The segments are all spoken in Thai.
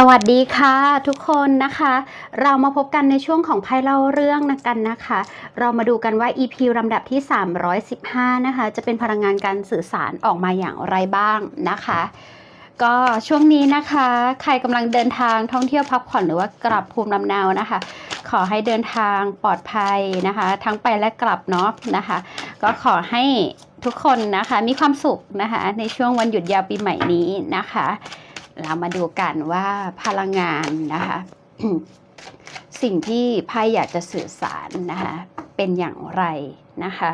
สวัสดีค่ะ ทุกคนนะคะ เรามาพบกันในช่วงของไพ่เล่าเรื่องนะกันนะคะ เรามาดูกันว่า EP ลำดับที่ 315 นะคะ จะเป็นพลังงานการสื่อสารออกมาอย่างไรบ้างนะคะ ก็ช่วงนี้นะคะ ใครกำลังเดินทางท่องเที่ยวพักผ่อนหรือว่ากลับภูมิลำเนานะคะ ขอให้เดินทางปลอดภัยนะคะ ทั้งไปและกลับเนาะนะคะ ก็ขอให้ทุกคนนะคะมีความสุขนะคะ ในช่วงวันหยุดยาวปีใหม่นี้นะคะ เรามาดูกันว่าพลังงานนะคะ สิ่งที่ไพ่อยากจะสื่อสารนะคะเป็นอย่างไรนะคะ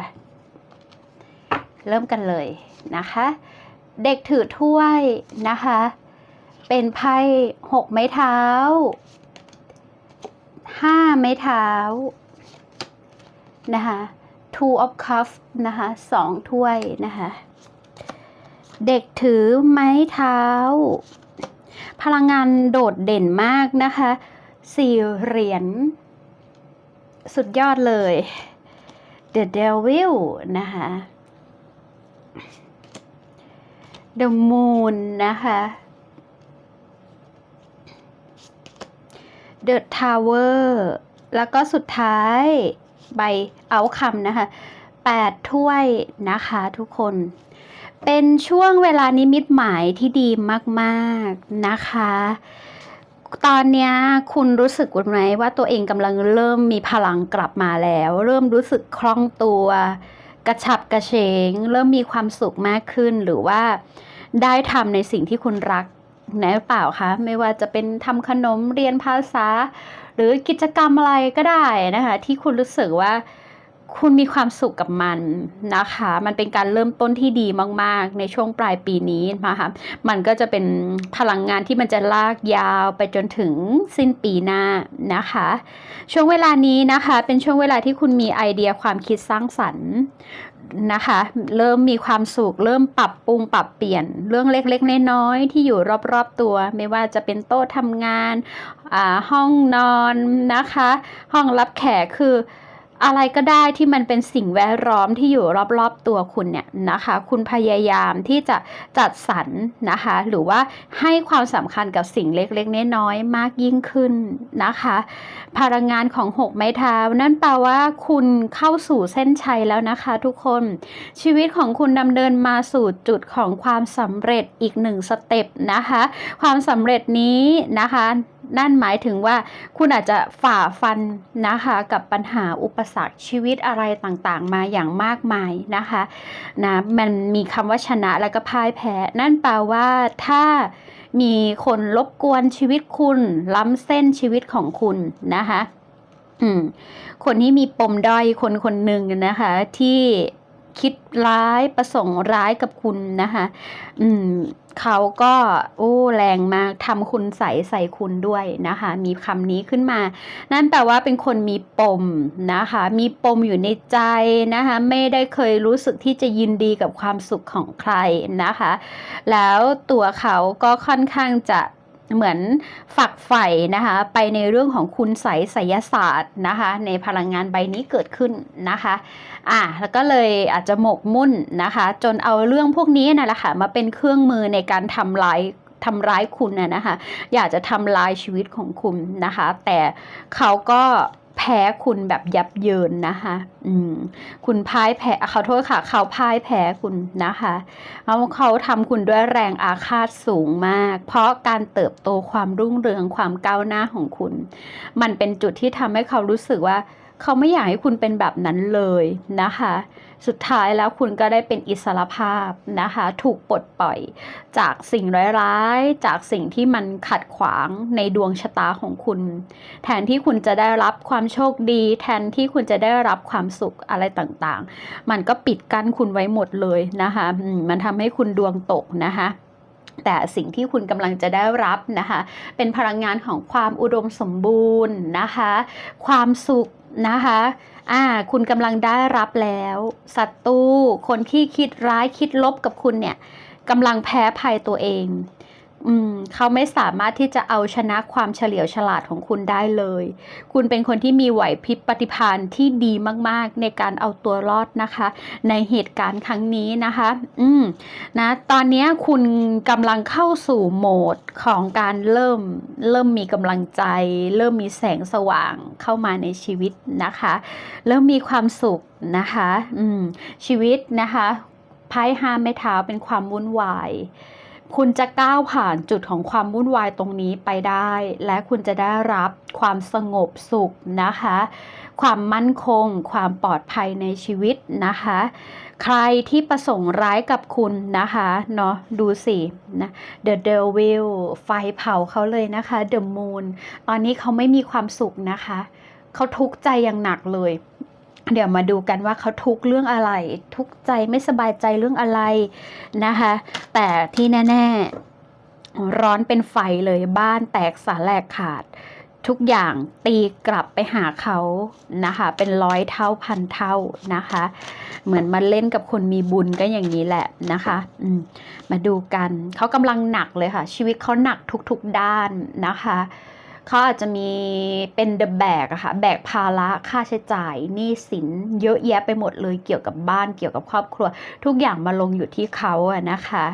เริ่มกันเลยนะคะ เด็กถือถ้วยนะคะ เป็นไพ่หกไม้เท้าห้าไม้เท้านะคะ two of cups นะคะสองถ้วยนะคะ เด็กถือไม้เท้า พลังงานโดดเด่นมากนะคะสี่เหรียญสุดยอดเลย The Devil นะคะ The Moon นะคะ The Tower แล้วก็สุดท้ายใบเอาคำนะคะ แปดถ้วยนะคะทุกคน เป็นช่วงเวลานิมิตหมายที่ดีมากๆนะคะ ตอนเนี้ยคุณรู้สึกไหมว่าตัวเองกำลังเริ่มมีพลังกลับมาแล้ว เริ่มรู้สึกคล่องตัว กระฉับกระเฉง เริ่มมีความสุขมากขึ้นหรือว่าได้ทำในสิ่งที่คุณรักนะเปล่าคะไม่ว่าจะเป็นทำขนมเรียนภาษา หรือกิจกรรมอะไรก็ได้นะคะ ที่คุณรู้สึกว่า คุณมีความสุขกับมันนะคะ มันเป็นการเริ่มต้นที่ดีมาก ๆ ในช่วงปลายปีนี้นะคะมันก็จะเป็นพลังงานที่มันจะลากยาวไปจนถึงสิ้นปีหน้านะคะ ช่วงเวลานี้นะคะ เป็นช่วงเวลาที่คุณมีไอเดียความคิดสร้างสรรค์นะคะ เริ่มมีความสุข เริ่มปรับปรุงปรับเปลี่ยนเรื่องเล็กๆน้อยๆที่อยู่รอบๆตัว ไม่ว่าจะเป็นโต๊ะทำงานอ่าห้องนอนนะคะ ห้องรับแขกคือ อะไรก็ได้ที่มันเป็นสิ่งแวดล้อมที่อยู่รอบๆตัวคุณเนี่ยนะคะ คุณพยายามที่จะจัดสรรนะคะ หรือว่าให้ความสำคัญกับสิ่งเล็กๆน้อยๆมากยิ่งขึ้นนะคะ พลังงานของหกไม้เท้านั่นแปลว่าคุณเข้าสู่เส้นชัยแล้วนะคะทุกคนชีวิตของคุณดำเนินมาสู่จุดของความสำเร็จอีกหนึ่งสเต็ปนะคะ ความสำเร็จนี้นะคะ นั่นหมายถึงว่าคุณอาจจะฝ่าฟันนะคะกับปัญหาอุปสรรคชีวิตอะไรต่างๆ มาอย่างมากมายนะคะนะมันมีคำว่าชนะแล้วก็พ่ายแพ้ นั่นแปลว่าถ้ามีคนรบกวนชีวิตคุณ ล้ำเส้นชีวิตของคุณนะคะอืมคนที่มีปมด้อยคนคนหนึ่งนะคะ ที่คิดร้ายประสงค์ร้ายกับคุณนะคะ อืม เขาก็โอ้แรงมากทำคุณใส่ใส่คุณด้วยนะคะ มีคำนี้ขึ้นมา นั่นแปลว่าเป็นคนมีปมนะคะ มีปมอยู่ในใจนะคะ ไม่ได้เคยรู้สึกที่จะยินดีกับความสุขของใครนะคะ แล้วตัวเขาก็ค่อนข้างจะ เหมือนฝักใฝ่นะคะไปในเรื่องของคุณใสยไสยศาสตร์นะคะในพลังงานใบนี้เกิดขึ้นนะคะอะแล้วก็เลยอาจจะหมกมุ่นนะคะ จนเอาเรื่องพวกนี้นั่นแหละค่ะมาเป็นเครื่องมือในการทำลายทำร้ายคุณน่ะนะคะ อยากจะทำลายชีวิตของคุณนะคะ แต่เขาก็ แพ้คุณแบบยับเยินนะคะอืมคุณพ่ายแพ้เขาโทษค่ะ เขาพ่ายแพ้คุณนะคะเขาเขาทำคุณด้วยแรงอาฆาตสูงมาก เพราะการเติบโตความรุ่งเรืองความก้าวหน้าของคุณ มันเป็นจุดที่ทำให้เขารู้สึกว่า เขาไม่อยากให้คุณเป็นแบบนั้นเลยนะคะ สุดท้ายแล้วคุณก็ได้เป็นอิสรภาพนะคะ ถูกปลดปล่อยจากสิ่งร้ายๆ จากสิ่งที่มันขัดขวางในดวงชะตาของคุณ แทนที่คุณจะได้รับความโชคดี แทนที่คุณจะได้รับความสุขอะไรต่างๆ มันก็ปิดกั้นคุณไว้หมดเลยนะคะ มันทำให้คุณดวงตกนะคะแต่สิ่งที่คุณกำลังจะได้รับนะคะ เป็นพลังงานของความอุดมสมบูรณ์นะคะ ความสุข นะคะอ่าคุณกำลังได้รับแล้วศัตรูคนที่คิดร้ายคิดลบกับคุณเนี่ยกำลังแพ้ภัยตัวเอง อืมเขาไม่สามารถที่จะเอาชนะความเฉลียวฉลาดของคุณได้เลย คุณเป็นคนที่มีไหวพริบปฏิภาณที่ดีมากๆ ในการเอาตัวรอดนะคะ ในเหตุการณ์ครั้งนี้นะคะ อืมนะตอนนี้คุณกำลังเข้าสู่โหมดของการเริ่มเริ่มมีกำลังใจ เริ่มมีแสงสว่างเข้ามาในชีวิตนะคะ เริ่มมีความสุขนะคะ อืมชีวิตนะคะไพ่ห้าไม้เท้าเป็นความวุ่นวาย คุณจะก้าวผ่านจุดของความวุ่นวายตรงนี้ไปได้ และคุณจะได้รับความสงบสุขนะคะ ความมั่นคง ความปลอดภัยในชีวิตนะคะ ใครที่ประสงค์ร้ายกับคุณนะคะเนาะดูสินะ The Devil ไฟเผาเขาเลยนะคะ The Moon ตอนนี้เขาไม่มีความสุขนะคะ เขาทุกข์ใจอย่างหนักเลย เดี๋ยวมาดูกันว่าเขาทุกเรื่องอะไร ทุกใจไม่สบายใจเรื่องอะไรนะคะ แต่ที่แน่ ๆ ร้อนเป็นไฟเลยบ้านแตกสาแหลกขาด ทุกอย่างตีกลับไปหาเขานะคะ เป็นร้อยเท่าพันเท่านะคะ เหมือนมาเล่นกับคนมีบุญก็อย่างนี้แหละนะคะอืมมาดูกันเขากำลังหนักเลยค่ะ ชีวิตเขาหนักทุกๆด้านนะคะ เขาอาจจะมีเป็นเดอะแบกอะค่ะแบกภาระค่าใช้จ่ายหนี้สินเยอะแยะไปหมดเลยเกี่ยวกับบ้านเกี่ยวกับครอบครัว ทุกอย่างมาลงอยู่ที่เขาอะนะคะ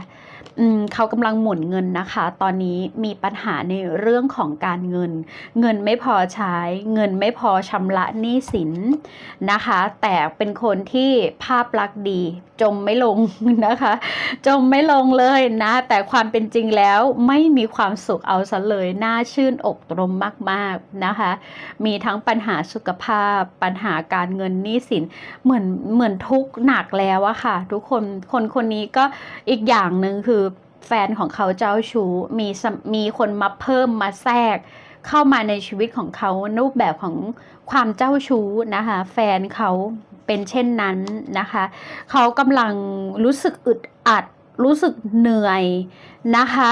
อืมเขากำลังหมุนเงินนะคะ ตอนนี้มีปัญหาในเรื่องของการเงิน เงินไม่พอใช้ เงินไม่พอชำระหนี้สินนะคะ แต่เป็นคนที่ภาพลักษณ์ดี จมไม่ลงนะคะ จมไม่ลงเลยนะ แต่ความเป็นจริงแล้วไม่มีความสุขเอาซะเลย น่าชื่นอกตรมมากๆนะคะ มีทั้งปัญหาสุขภาพ ปัญหาการเงินหนี้สิน เหมือนเหมือนทุกหนักแล้วอะค่ะ ทุกคนคนคนนี้ก็อีกอย่างหนึ่งคือแฟนของเขาเจ้าชู้มีมีคนมาเพิ่มมาแทรกเข้ามาในชีวิตของเขารูปแบบของความเจ้าชู้นะคะ แฟนเขาเป็นเช่นนั้นนะคะ เขากำลังรู้สึกอึดอัด รู้สึกเหนื่อยนะคะ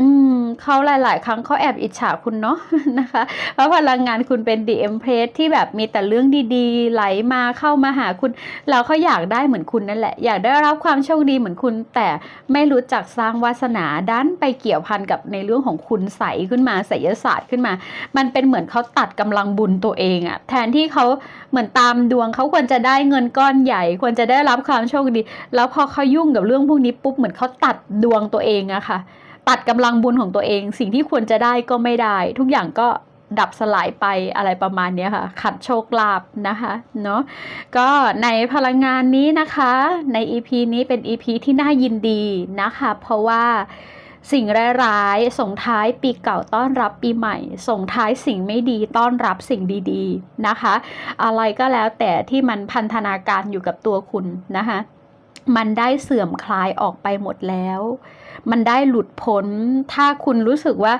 อืมเขาหลาย ๆ ครั้งเขาแอบอิจฉาคุณเนาะ นะคะ เพราะพลังงานคุณเป็น The Empress ที่แบบมีแต่เรื่องดีๆ ไหลมาเข้ามาหาคุณแล้วเขาอยากได้เหมือนคุณนั่นแหละ อยากได้รับความโชคดีเหมือนคุณ แต่ไม่รู้จักสร้างวาสนาดันไปเกี่ยวพันกับในเรื่องของคุณใสขึ้นมาไสยศาสตร์ขึ้นมา มันเป็นเหมือนเขาตัดกำลังบุญตัวเองอะแทนที่เขาเหมือนตามดวงเขาควรจะได้เงินก้อนใหญ่ ควรจะได้รับความโชคดี แล้วพอเขายุ่งกับเรื่องพวกนี้ปุ๊บเหมือนเขาตัดดวงตัวเองอะค่ะ ตัดกำลังบุญของตัวเอง สิ่งที่ควรจะได้ก็ไม่ได้ ทุกอย่างก็ดับสลายไปอะไรประมาณนี้ค่ะ ขัดโชคลาภนะคะเนาะก็ในพลังงานนี้นะคะ ใน EP นี้เป็น EP ที่น่ายินดีนะคะ เพราะว่าสิ่งร้ายๆ ส่งท้ายปีเก่าต้อนรับปีใหม่ ส่งท้ายสิ่งไม่ดีต้อนรับสิ่งดีๆนะคะ อะไรก็แล้วแต่ที่มันพันธนาการอยู่กับตัวคุณนะคะ มันได้เสื่อมคลายออกไปหมดแล้ว มันได้หลุดพ้น ถ้าคุณรู้สึกว่า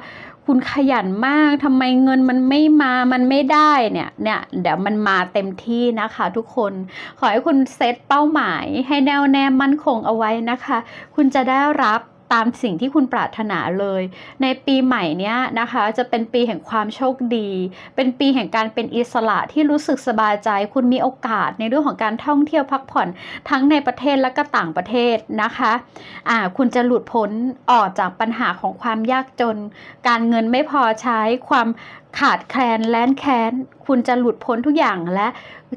คุณขยันมากทำไมเงินมันไม่มา มันไม่ได้เนี่ย เนี่ย เดี๋ยวมันมาเต็มที่นะคะทุกคน ขอให้คุณเซตเป้าหมายให้แน่วแน่มั่นคงเอาไว้นะคะ คุณจะได้รับ ตามสิ่งที่คุณปรารถนาเลย ในปีใหม่เนี้ยนะคะจะเป็นปีแห่งความโชคดี เป็นปีแห่งการเป็นอิสระที่รู้สึกสบายใจ คุณมีโอกาสในเรื่องของการท่องเที่ยวพักผ่อนทั้งในประเทศและก็ต่างประเทศนะคะอ่าคุณจะหลุดพ้นออกจากปัญหาของความยากจน การเงินไม่พอใช้ความขาดแคลนแล้นแค้น คุณจะหลุดพ้นทุกอย่างและ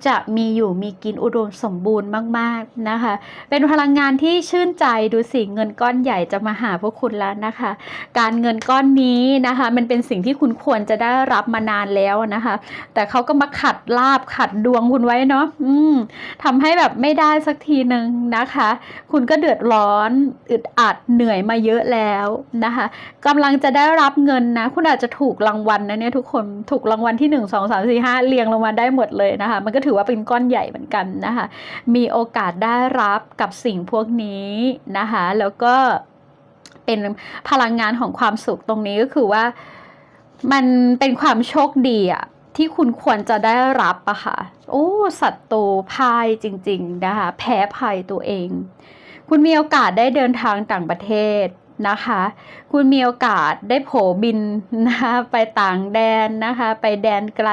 จะมีอยู่มีกินอุดมสมบูรณ์มาก ๆนะคะ เป็นพลังงานที่ชื่นใจดูสิเงินก้อนใหญ่จะมาหาพวกคุณแล้วนะคะ การเงินก้อนนี้นะคะ มันเป็นสิ่งที่คุณควรจะได้รับมานานแล้วนะคะ แต่เขาก็มาขัดลาบขัดดวงคุณไว้เนาะอืมทำให้แบบไม่ได้สักทีหนึ่งนะคะ คุณก็เดือดร้อนอึดอัดเหนื่อยมาเยอะแล้วนะคะกำลังจะได้รับเงินนะ คุณอาจจะถูกรางวัลนะเนี่ยทุกคนถูกรางวัลที่หนึ่งสองสามสี่ห้าเรียงลงมาได้หมดเลยนะคะ มันก็ถือว่าเป็นก้อนใหญ่เหมือนกันนะคะ มีโอกาสได้รับกับสิ่งพวกนี้นะคะ แล้วก็เป็นพลังงานของความสุขตรงนี้ก็คือว่ามันเป็นความโชคดีอะที่คุณควรจะได้รับอะค่ะ โอ้ศัตรูพ่ายจริง ๆ นะคะ แพ้ภัยตัวเอง คุณมีโอกาสได้เดินทางต่างประเทศ นะคะ คุณมีโอกาสได้โผบินนะคะไปต่างแดนนะคะ ไปแดนไกล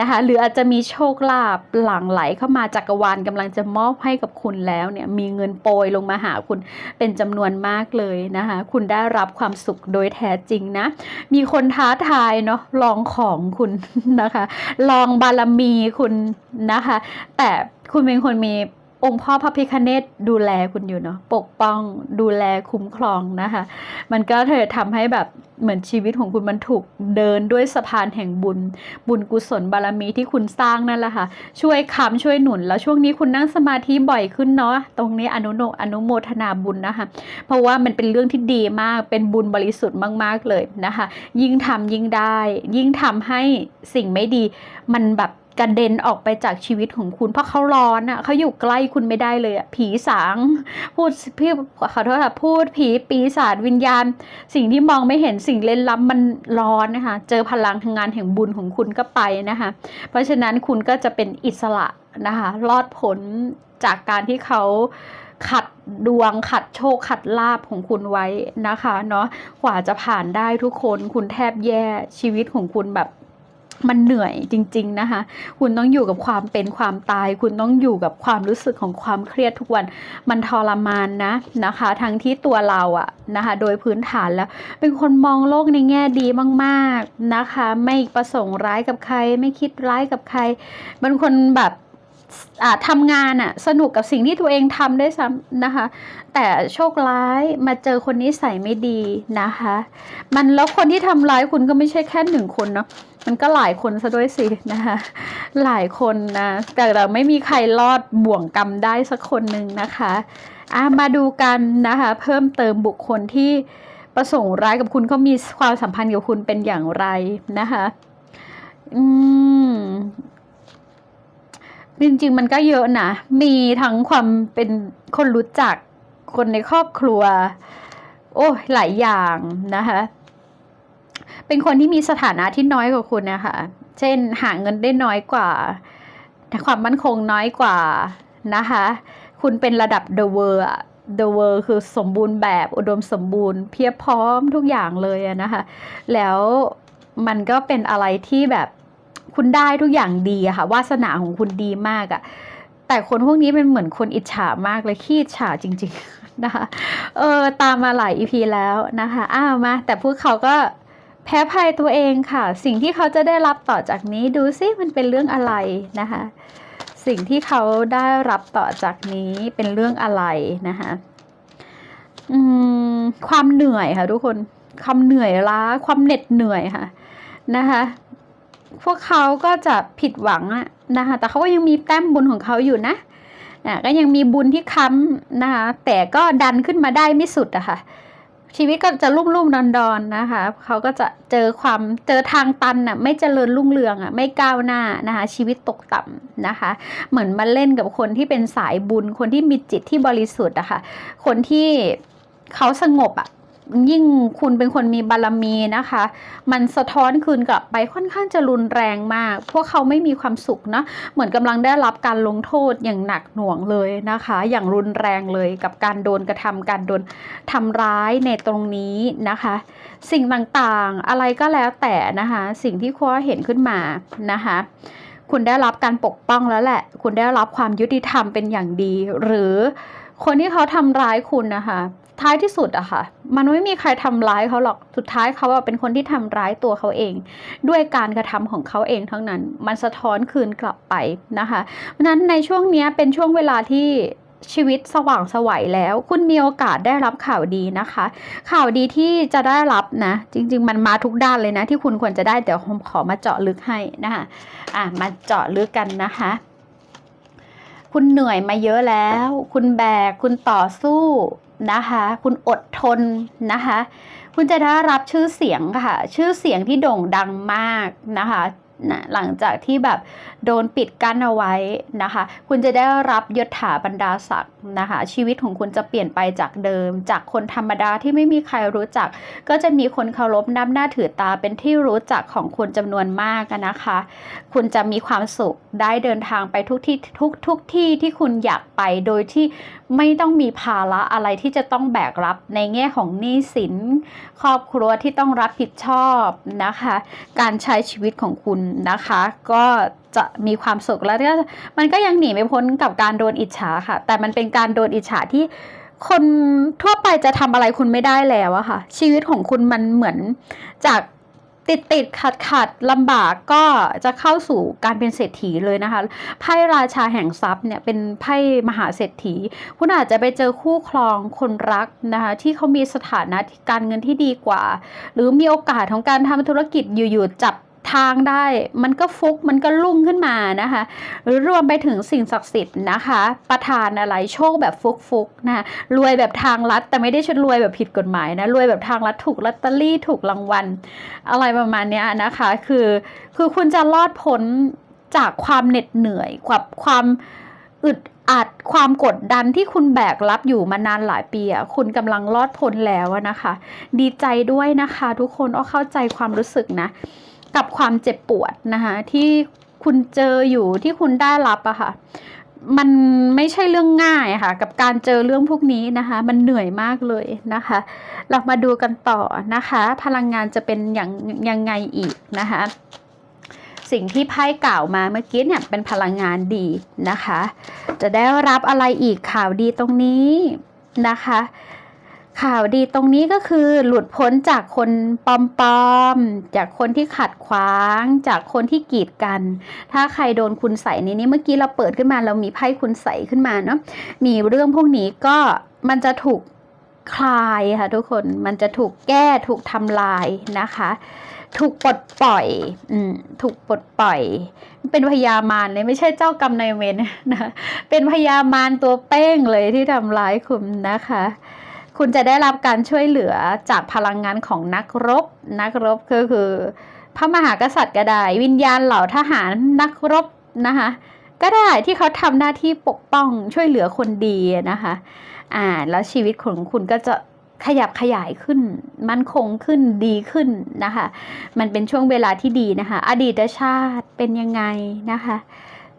นะคะหรืออาจจะมีโชคลาภหลั่งไหลเข้ามาจักรวาลกำลังจะมอบให้กับคุณแล้วเนี่ยมีเงินโปรยลงมาหาคุณเป็นจำนวนมากเลยนะคะคุณได้รับความสุขโดยแท้จริงนะ มีคนท้าทายเนาะลองของคุณนะคะ ลองบารมีคุณนะคะ แต่คุณเป็นคนมี องค์พ่อพระพิคเนตดูแลคุณอยู่เนาะปกป้องดูแลคุ้มครองนะคะ มันก็เธอทำให้แบบเหมือนชีวิตของคุณมันถูกเดินด้วยสะพานแห่งบุญ บุญกุศลบารมีที่คุณสร้างนั่นแหละค่ะ ช่วยค้ำช่วยหนุน แล้วช่วงนี้คุณนั่งสมาธิบ่อยขึ้นเนาะตรงนี้อนุโนอนุโมทนาบุญนะคะ เพราะว่ามันเป็นเรื่องที่ดีมากเป็นบุญบริสุทธิ์มาก ๆเลยนะคะ ยิ่งทำยิ่งได้ ยิ่งทำให้สิ่งไม่ดีมันแบบ กระเด็นออกไปจากชีวิตของคุณ เพราะเขาร้อนอะเขาอยู่ใกล้คุณไม่ได้เลยอะผีสางพูดพี่ขอโทษค่ะพูดผีปีศาจวิญญาณ สิ่งที่มองไม่เห็นสิ่งเล่นลับมันร้อนนะคะ เจอพลังทางงานแห่งบุญของคุณก็ไปนะคะ เพราะฉะนั้นคุณก็จะเป็นอิสระนะคะรอดพ้นจากการที่เขาขัดดวงขัดโชคขัดลาบของคุณไว้นะคะเนาะกว่าจะผ่านได้ทุกคนคุณแทบแย่ชีวิตของคุณแบบ มันเหนื่อยจริง ๆนะคะ คุณต้องอยู่กับความเป็นความตาย คุณต้องอยู่กับความรู้สึกของความเครียดทุกวัน มันทรมานนะนะคะ ทั้งที่ตัวเราอะนะคะ โดยพื้นฐานแล้ว เป็นคนมองโลกในแง่ดีมาก ๆนะคะ ไม่ประสงค์ร้ายกับใคร ไม่คิดร้ายกับใคร เป็นคนแบบ ทำงานอะสนุกกับสิ่งที่ตัวเองทำได้วยซ้ำนะคะ แต่โชคร้ายมาเจอคนนิสัยไม่ดีนะคะ มันแล้วคนที่ทำร้ายคุณก็ไม่ใช่แค่หนึ่งคนเนาะมันก็หลายคนซะด้วยสินะคะหลายคนนะแต่เราไม่มีใครรอดบ่วงกรรมได้สักคนหนึ่งนะคะอะมาดูกันนะคะ เพิ่มเติมบุคคลที่ประสงค์ร้ายกับคุณเขามีความสัมพันธ์กับคุณเป็นอย่างไรนะคะ อืม จริงๆ มันก็เยอะนะ มีทั้งความเป็นคนรู้จัก คนในครอบครัว โอ้ยหลายอย่างนะคะ เป็นคนที่มีสถานะที่น้อยกว่าคุณนะคะ เช่นหาเงินได้น้อยกว่า ความมั่นคงน้อยกว่านะคะ คุณเป็นระดับ the world the world คือสมบูรณ์แบบอุดมสมบูรณ์ เพียบพร้อมทุกอย่างเลยนะคะ แล้วมันก็เป็นอะไรที่แบบ คุณได้ทุกอย่างดีอะค่ะวาสนาของคุณดีมากอะแต่คนพวกนี้เป็นเหมือนคนอิจฉามากเลยขี้อิจฉาจริง ๆนะคะเออตามมาหลาย EP แล้วนะคะอ้าวมาแต่พวกเขาก็แพ้ภัยตัวเองค่ะ สิ่งที่เขาจะได้รับต่อจากนี้ดูซิมันเป็นเรื่องอะไรนะคะสิ่งที่เขาได้รับต่อจากนี้เป็นเรื่องอะไรนะคะอืมความเหนื่อยค่ะทุกคนความเหนื่อยล้าความเหน็ดเหนื่อยค่ะนะคะ พวกเขาก็จะผิดหวังนะคะแต่เขาก็ยังมีแต้มบุญของเขาอยู่นะอะก็ยังมีบุญที่ค้ำนะคะแต่ก็ดันขึ้นมาได้ไม่สุดอะค่ะชีวิตก็จะลุ่มลุ่มดอนดอนๆนะคะเขาก็จะเจอความเจอทางตันอะไม่เจริญรุ่งเรืองอะไม่ก้าวหน้านะคะชีวิตตกต่ำนะคะ เหมือนมาเล่นกับคนที่เป็นสายบุญ คนที่มีจิตที่บริสุทธิ์อะค่ะคนที่เขาสงบอะ ยิ่งคุณเป็นคนมีบารมีนะคะ มันสะท้อนคืนกลับไปค่อนข้างจะรุนแรงมาก พวกเขาไม่มีความสุขนะเหมือนกำลังได้รับการลงโทษอย่างหนักหน่วงเลยนะคะ อย่างรุนแรงเลยกับการโดนกระทำการโดนทำร้ายในตรงนี้นะคะ สิ่งต่างๆอะไรก็แล้วแต่นะคะ สิ่งที่คว้าเห็นขึ้นมานะคะคุณได้รับการปกป้องแล้วแหละ คุณได้รับความยุติธรรมเป็นอย่างดี หรือคนที่เขาทำร้ายคุณนะคะ ท้ายที่สุดอะค่ะ มันไม่มีใครทำร้ายเขาหรอก สุดท้ายเขาเป็นคนที่ทำร้ายตัวเขาเอง ด้วยการกระทำของเขาเองทั้งนั้น มันสะท้อนคืนกลับไปนะคะ เพราะฉะนั้นในช่วงนี้เป็นช่วงเวลาที่ชีวิตสว่างสวัยแล้ว คุณมีโอกาสได้รับข่าวดีนะคะ ข่าวดีที่จะได้รับนะ จริง ๆ มันมาทุกด้านเลยนะ ที่คุณควรจะได้เดี๋ยวผมขอมาเจาะลึกให้นะคะอะมาเจาะลึกกันนะคะ คุณเหนื่อยมาเยอะแล้ว คุณแบกคุณต่อสู้ นะคะคุณอดทนนะคะคุณจะได้รับชื่อเสียงค่ะ ชื่อเสียงที่โด่งดังมากนะคะ นะหลังจากที่แบบโดนปิดกั้นเอาไว้นะคะ คุณจะได้รับยศถาบรรดาศักดิ์นะคะ ชีวิตของคุณจะเปลี่ยนไปจากเดิม จากคนธรรมดาที่ไม่มีใครรู้จัก ก็จะมีคนเคารพนับหน้าถือตาเป็นที่รู้จักของคนจำนวนมากนะคะ คุณจะมีความสุขได้เดินทางไปทุกที่ทุกทุกที่ที่คุณอยากไปโดยที่ไม่ต้องมีภาระอะไรที่จะต้องแบกรับในแง่ของหนี้สิน ครอบครัวที่ต้องรับผิดชอบนะคะ การใช้ชีวิตของคุณนะคะ ก็จะมีความสุขแล้วก็มันก็ยังหนีไม่พ้นกับการโดนอิจฉาค่ะ แต่มันเป็นการโดนอิจฉาที่คนทั่วไปจะทำอะไรคุณไม่ได้แล้วอะค่ะ ชีวิตของคุณมันเหมือนจากติดติดขัดขัดลำบากก็จะเข้าสู่การเป็นเศรษฐีเลยนะคะไพ่ราชาแห่งทรัพย์เนี่ยเป็นไพ่มหาเศรษฐี คุณอาจจะไปเจอคู่ครองคนรักนะคะที่เขามีสถานะการเงินที่ดีกว่า หรือมีโอกาสของการทำธุรกิจอยู่ๆจับ ทางได้มันก็ฟุกมันก็ลุ่งขึ้นมานะคะหรือรวมไปถึงสิ่งศักดิ์สิทธิ์นะคะ ประทานอะไรโชคแบบฟุกๆนะรวยแบบทางลัดแต่ไม่ได้ชดรวยแบบผิดกฎหมายนะรวยแบบทางลัดถูกลอตเตอรี่ถูกรางวัล อะไรประมาณนี้นะคะ คือคือคุณจะรอดพ้นจากความเหน็ดเหนื่อยกับความอึดอัดความกดดันที่คุณแบกรับอยู่มานานหลายปีอะคุณกำลังรอดพ้นแล้วนะคะ ดีใจด้วยนะคะ ทุกคนอ้อเข้าใจความรู้สึกนะ กับความเจ็บปวดนะคะที่คุณเจออยู่ที่คุณได้รับอะค่ะมันไม่ใช่เรื่องง่ายค่ะ กับการเจอเรื่องพวกนี้นะคะ มันเหนื่อยมากเลยนะคะ เรามาดูกันต่อนะคะ พลังงานจะเป็นอย่างยังไงอีกนะคะ สิ่งที่ไพ่กล่าวมาเมื่อกี้เนี่ยเป็นพลังงานดีนะคะ จะได้รับอะไรอีกข่าวดีตรงนี้นะคะ ข่าวดีตรงนี้ก็คือหลุดพ้นจากคนปลอมๆ จากคนที่ขัดขวาง จากคนที่กีดกัน ถ้าใครโดนคุณใส่ในนี้เมื่อกี้เราเปิดขึ้นมาเรามีไพ่คุณใส่ขึ้นมาเนาะมีเรื่องพวกนี้ก็มันจะถูกคลายค่ะทุกคนมันจะถูกแก้ถูกทำลายนะคะ ถูกปลดปล่อยอืมถูกปลดปล่อย เป็นพยามารเลยไม่ใช่เจ้ากรรมนายเวรนะเป็นพยามารตัวเป้งเลยที่ทำร้ายคุณนะคะ คุณจะได้รับการช่วยเหลือจากพลังงานของนักรบ นักรบก็คือ พระมหากษัตริย์ก็ได้ วิญญาณเหล่าทหารนักรบนะคะก็ได้ที่เขาทำหน้าที่ปกป้องช่วยเหลือคนดีนะคะอ่าแล้วชีวิตของคุณก็จะขยับขยายขึ้น มั่นคงขึ้นดีขึ้นนะคะ มันเป็นช่วงเวลาที่ดีนะคะ อดีตชาติเป็นยังไงนะคะ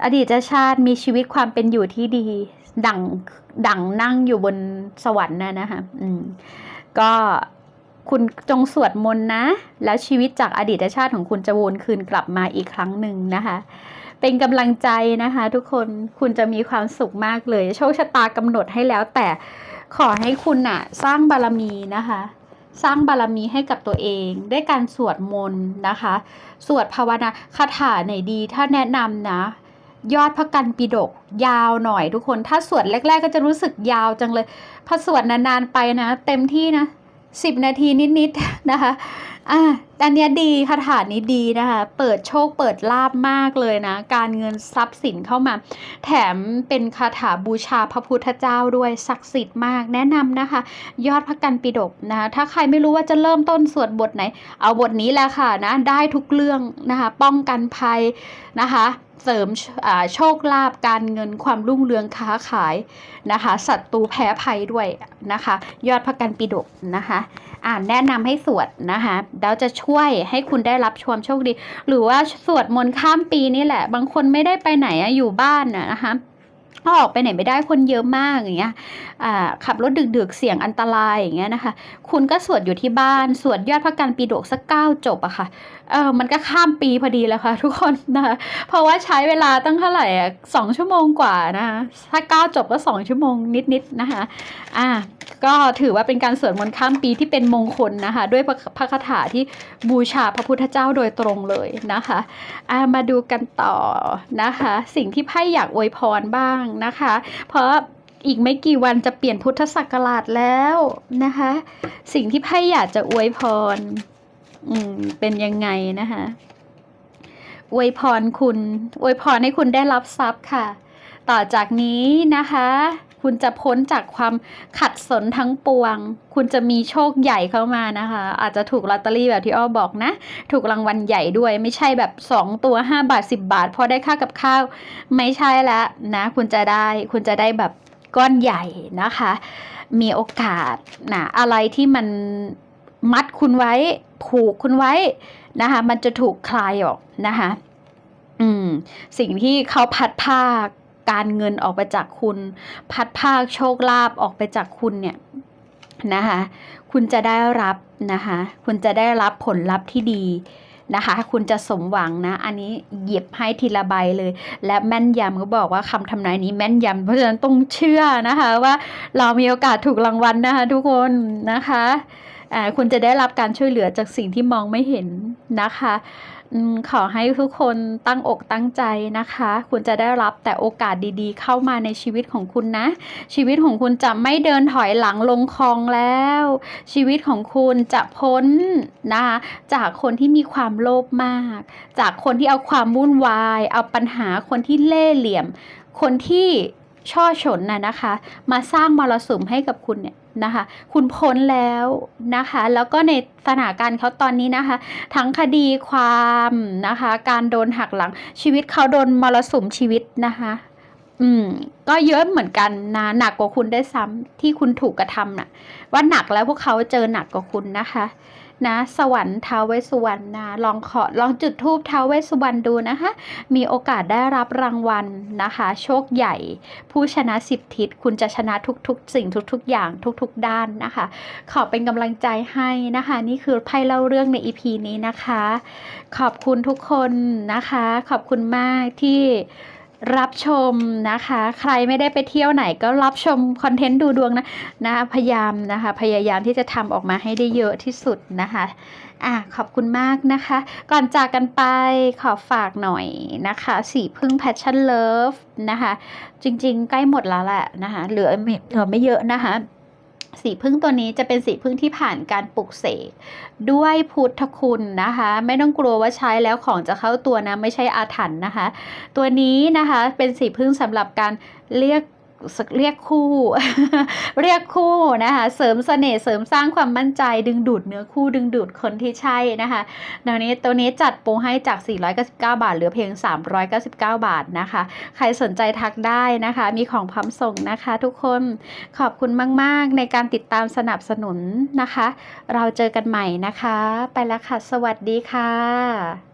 อดีตชาติมีชีวิตความเป็นอยู่ที่ดี ดังดังนั่งอยู่บนสวรรค์นะนะคะอืมก็คุณจงสวดมนต์นะ แล้วชีวิตจากอดีตชาติของคุณจะวนคืนกลับมาอีกครั้งหนึ่งนะคะ เป็นกำลังใจนะคะ ทุกคนคุณจะมีความสุขมากเลย โชคชะตากำหนดให้แล้ว แต่ขอให้คุณน่ะสร้างบารมีนะคะ สร้างบารมีให้กับตัวเองด้วยการสวดมนต์นะคะ สวดภาวนาคาถาไหนดีถ้าแนะนำนะ ยอดพระกันปิดกยาวหน่อยทุกคน ถ้าสวดแรก ๆ ก็จะรู้สึกยาวจังเลย พอสวดนานๆไปนะ เต็มที่นะสิบนาทีนิดๆนะคะอะอันเนี้ยดีคาถานี้ดีนะคะ เปิดโชคเปิดลาบมากเลยนะ การเงินทรัพย์สินเข้ามา แถมเป็นคาถาบูชาพระพุทธเจ้าด้วยศักดิ์สิทธิ์มากแนะนำนะคะ ยอดพระกันปิฎกนะคะถ้าใครไม่รู้ว่าจะเริ่มต้นสวดบทไหน เอาบทนี้แหละค่ะนะ ได้ทุกเรื่องนะคะ ป้องกันภัยนะคะ เสริมโชคลาภการเงินความรุ่งเรืองค้าขายนะคะศัตรูแพ้ภัยด้วยนะคะ ยอดพระกันปิฎกนะคะอ่านแนะนำให้สวดนะคะแล้วจะช่วยให้คุณได้รับชวมโชคดี หรือว่าสวดมนต์ข้ามปีนี่แหละ บางคนไม่ได้ไปไหนอยู่บ้านอะนะคะถ้าออกไปไหนไม่ได้คนเยอะมากอย่างเงี้ยขับรถดึกๆเสี่ยงอันตรายอย่างเงี้ยนะคะ คุณก็สวดอยู่ที่บ้าน สวดยอดพระกันปีดกสักเก้าจบอะค่ะเออมันก็ข้ามปีพอดีแล้วค่ะทุกคนนะคะเพราะว่าใช้เวลาตั้งเท่าไหร่อะสองชั่วโมงกว่านะคะถ้าก้าจบก็สองชั่วโมงนิดๆนะคะอ่าก็ถือว่าเป็นการสวดมนต์ข้ามปีที่เป็นมงคลนะคะ ด้วยพระพระคาถาที่บูชาพระพุทธเจ้าโดยตรงเลยนะคะอ่ามาดูกันต่อนะคะ สิ่งที่ไพ่อยากอวยพรบ้างนะคะ เพราะอีกไม่กี่วันจะเปลี่ยนพุทธศักราชแล้วนะคะ สิ่งที่ไพ่อยากจะอวยพร อืม เป็นยังไงนะคะอวยพรคุณอวยพรให้คุณได้รับทรัพย์ค่ะ ต่อจากนี้นะคะ คุณจะพ้นจากความขัดสนทั้งปวง คุณจะมีโชคใหญ่เข้ามานะคะ อาจจะถูกลอตเตอรี่แบบที่อ้อบอกนะ ถูกรางวัลใหญ่ด้วย ไม่ใช่แบบ 2 ตัว 5 บาท 10 บาท พอได้ค่ากับข้าว ไม่ใช่แล้วนะ คุณจะได้ คุณจะได้แบบก้อนใหญ่นะคะ มีโอกาสนะอะไรที่มันมัดคุณไว้ ผูกคุณไว้นะคะ มันจะถูกคลายออกนะคะอืมสิ่งที่เขาพัดภาคการเงินออกไปจากคุณ พัดภาคโชคลาภออกไปจากคุณเนี่ยนะคะคุณจะได้รับนะคะคุณจะได้รับผลลัพธ์ที่ดีนะคะคุณจะสมหวังนะ อันนี้หยิบให้ทีละใบเลย และแม่นยำเขาบอกว่าคำทำนายนี้แม่นยำเพราะฉะนั้นต้องเชื่อนะคะว่าเรามีโอกาสถูกรางวัลนะคะทุกคนนะคะ คุณจะได้รับการช่วยเหลือจากสิ่งที่มองไม่เห็นนะคะขอให้ทุกคนตั้งอกตั้งใจนะคะ คุณจะได้รับแต่โอกาสดีๆ เข้ามาในชีวิตของคุณนะ ชีวิตของคุณจะไม่เดินถอยหลังลงคลองแล้ว ชีวิตของคุณจะพ้นนะคะจากคนที่มีความโลภมาก จากคนที่เอาความวุ่นวาย เอาปัญหาคนที่เล่ห์เหลี่ยม คนที่ ช่อฉนน่ะนะคะ มาสร้างมรสุมให้กับคุณเนี่ยนะคะ คุณพ้นแล้วนะคะ แล้วก็ในสถานการณ์เขาตอนนี้นะคะ ทั้งคดีความนะคะ การโดนหักหลังชีวิตเขาโดนมรสุมชีวิตนะคะอืมก็เยอะเหมือนกันนะหนักกว่าคุณได้ซ้ำที่คุณถูกกระทำน่ะ ว่าหนักแล้วพวกเขาเจอหนักกว่าคุณนะคะ นะ สวรรค์ท้าวเวสสุวรรณนะลองขอลองจุดธูปท้าวเวสสุวรรณดูนะคะ มีโอกาสได้รับรางวัลนะคะ โชคใหญ่ ผู้ชนะสิบทิศคุณจะชนะทุกๆ สิ่งทุกๆ อย่างทุกๆ ด้านนะคะ ขอเป็นกำลังใจให้นะคะ นี่คือไพ่เล่าเรื่องใน EP นี้นะคะ ขอบคุณทุกคนนะคะ ขอบคุณมากที่ รับชมนะคะ ใครไม่ได้ไปเที่ยวไหนก็รับชมคอนเทนต์ดูดวงนะนะพยายามนะคะ พยายามที่จะทำออกมาให้ได้เยอะที่สุดนะคะอะขอบคุณมากนะคะ ก่อนจากกันไปขอฝากหน่อยนะคะ สีพึ่ง Passion Love นะคะ จริงๆ ใกล้หมดแล้วแหละนะคะ เหลือไม่เหลือไม่เยอะนะคะ สีพึ่งตัวนี้จะเป็นสีพึ่งที่ผ่านการปลุกเสกด้วยพุทธคุณนะคะ ไม่ต้องกลัวว่าใช้แล้วของจะเข้าตัวนะไม่ใช่อาถรรพ์นะคะ ตัวนี้นะคะเป็นสีพึ่งสำหรับการเรียก เรียกคู่ เรียกคู่นะคะเสริมเสน่ห์เสริมสร้างความมั่นใจดึงดูดเนื้อคู่ดึงดูดคนที่ใช่นะคะเดี๋ยวนี้ตัวนี้จัดโปรให้จาก 499 บาท เหลือเพียง 399 บาทนะคะ ใครสนใจทักได้นะคะ มีของพร้อมส่งนะคะทุกคนขอบคุณมาก ๆ ในการติดตามสนับสนุนนะคะ เราเจอกันใหม่นะคะ ไปแล้วค่ะ สวัสดีค่ะ